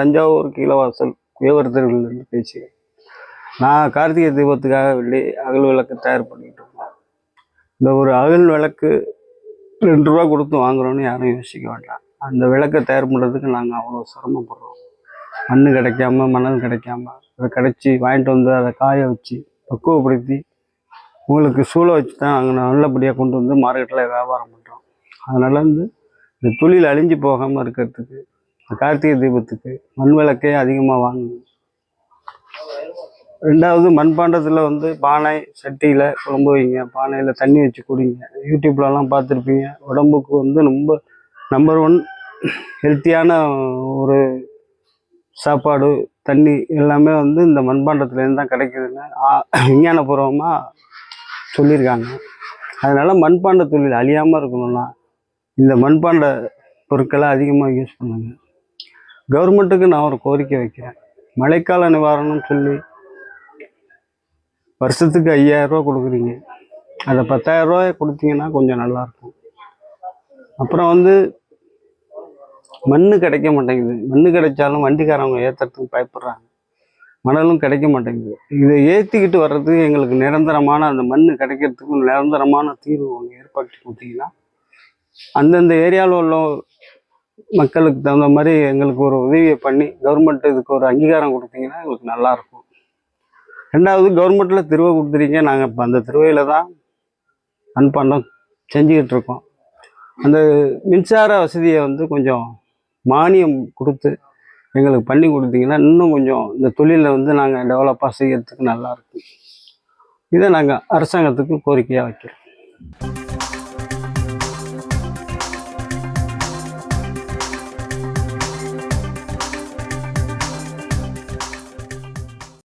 தஞ்சாவூர் கீழவாசன் குயவர் பேசுகிறேன். நான் கார்த்திகை தீபத்துக்காக வெள்ளி அகல் விளக்கு தயார் பண்ணிட்டு இருக்கோம். இந்த ஒரு அகல் விளக்கு ரெண்டு ரூபா கொடுத்து வாங்குறோன்னு யாரும் யோசிக்க வேண்டாம் அந்த விளக்கை தயார் பண்ணுறதுக்கு நாங்கள் அவ்வளோ சிரமப்படுறோம். மண் கிடைக்காம மணல் கிடைக்காம அதை கிடைச்சி வாங்கிட்டு வந்து அதை காய வச்சு பக்குவப்படுத்தி உங்களுக்கு சூழ வச்சு தான் நாங்கள் நல்லபடியாக கொண்டு வந்து மார்க்கெட்டில் வியாபாரம் பண்ணுறோம் அதனால வந்து இந்த தொழில் அழிஞ்சு போகாமல் இருக்கிறதுக்கு கார்த்திகை தீபத்துக்கு மண் விளக்கே அதிகமாக வாங்கணும். ரெண்டாவது மண்பாண்டத்தில் வந்து பானை சட்டியில் குழம்பு வைங்க. பானையில் தண்ணி வச்சு குடிங்க. யூடியூப்லலாம் பார்த்துருப்பீங்க. உடம்புக்கு வந்து ரொம்ப நம்பர் ஒன் ஹெல்த்தியான ஒரு சாப்பாடு தண்ணி எல்லாமே வந்து இந்த மண்பாண்டத்துலேருந்து தான் கிடைக்குதுன்னு விஞ்ஞானபூர்வமாக சொல்லியிருக்காங்க. அதனால் மண்பாண்ட தொழில் அழியாமல் இருக்கணும்னா இந்த மண்பாண்ட பொருட்களை அதிகமாக யூஸ் பண்ணுங்கள் கவர்மெண்ட்டுக்கு நான் ஒரு கோரிக்கை வைக்கிறேன். மழைக்கால நிவாரணம் சொல்லி வருஷத்துக்கு ஐயாயிரரூவா கொடுக்குறீங்க. அதை பத்தாயிரரூவாயை கொடுத்தீங்கன்னா கொஞ்சம் நல்லாயிருக்கும் அப்புறம் வந்து மண் கிடைக்க மாட்டேங்குது. மண் கிடைச்சாலும் வண்டிக்காரவங்க ஏற்றுறதுக்கு பயப்படுறாங்க. மணலும் கிடைக்க மாட்டேங்குது. இதை ஏற்றிக்கிட்டு வர்றதுக்கு எங்களுக்கு நிரந்தரமான அந்த மண் கிடைக்கிறதுக்கு நிரந்தரமான தீர்வு ஒன்று ஏற்படுத்தி கொடுத்தீங்கன்னா அந்தந்த ஏரியாவில் உள்ள மக்களுக்கு தகுந்த மாதிரி எங்களுக்கு ஒரு உதவியை பண்ணி கவர்மெண்ட் இதுக்கு ஒரு அங்கீகாரம் கொடுத்தீங்கன்னா எங்களுக்கு நல்லாயிருக்கும் ரெண்டாவது கவர்மெண்ட்டில் திருவை கொடுத்துறீங்க நாங்கள் இப்போ அந்த திருவையில் தான் மண்பாண்டம் செஞ்சுக்கிட்டு இருக்கோம். அந்த மின்சார வசதியை வந்து கொஞ்சம் மானியம் கொடுத்து எங்களுக்கு பண்ணி கொடுத்தீங்கன்னா இன்னும் கொஞ்சம் இந்த தொழிலை வந்து நாங்கள் டெவலப்பாக செய்யறதுக்கு நல்லாயிருக்கும் இதை நாங்கள் அரசாங்கத்துக்கு கோரிக்கையாக வைக்கிறோம்.